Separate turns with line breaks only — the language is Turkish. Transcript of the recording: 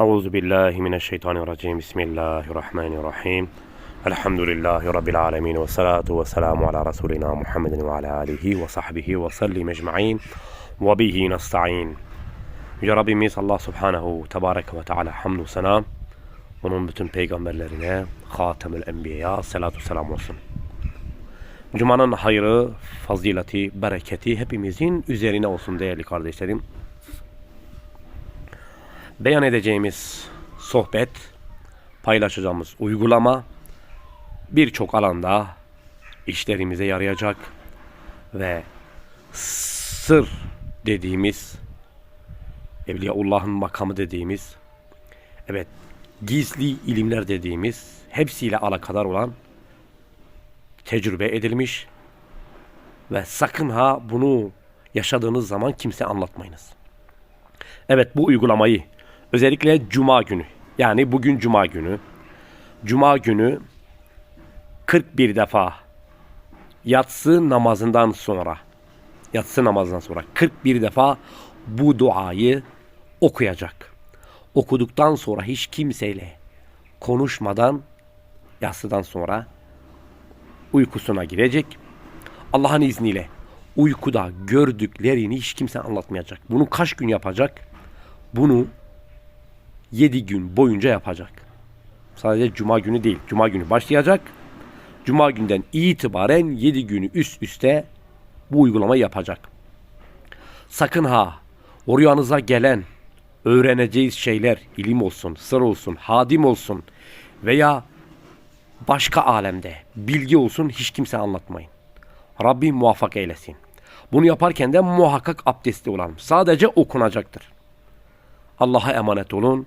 Euzu billahi mineşşeytanirracim. Bismillahirrahmanirrahim. Elhamdülillahi rabbil alamin ve salatu ve selamu ala rasulina Muhammedin ve ala alihi ve sahbihi ve sellim ecmaîn. Ve bihi nestaîn. Yüce Rabbimiz Allah Subhanahu Tebarek ve Teala hamdü selam. Onun bütün peygamberlerine Hatemül Enbiya salatu selam olsun. Cuma'nın hayrı, fazileti, bereketi hepimizin üzerine olsun değerli kardeşlerim. Beyan edeceğimiz sohbet, paylaşacağımız uygulama birçok alanda işlerimize yarayacak ve sır dediğimiz Evliyaullah'ın makamı dediğimiz evet gizli ilimler dediğimiz hepsiyle alakadar olan tecrübe edilmiş ve sakın ha bunu yaşadığınız zaman kimse anlatmayınız. Evet bu uygulamayı özellikle cuma günü yani bugün cuma günü cuma günü 41 defa yatsı namazından sonra yatsı namazından sonra 41 defa bu duayı okuyacak. Okuduktan sonra hiç kimseyle konuşmadan yatsıdan sonra uykusuna girecek. Allah'ın izniyle uykuda gördüklerini hiç kimse anlatmayacak. Bunu kaç gün yapacak? Bunu 7 gün boyunca yapacak. Sadece cuma günü değil. Cuma günü başlayacak. Cuma günden itibaren 7 günü üst üste bu uygulamayı yapacak. Sakın ha o rüyanıza gelen öğreneceğiz şeyler ilim olsun, sır olsun, hadim olsun veya başka alemde bilgi olsun hiç kimse anlatmayın. Rabbim muvaffak eylesin. Bunu yaparken de muhakkak abdestli olalım. Sadece okunacaktır. Allah'a emanet olun.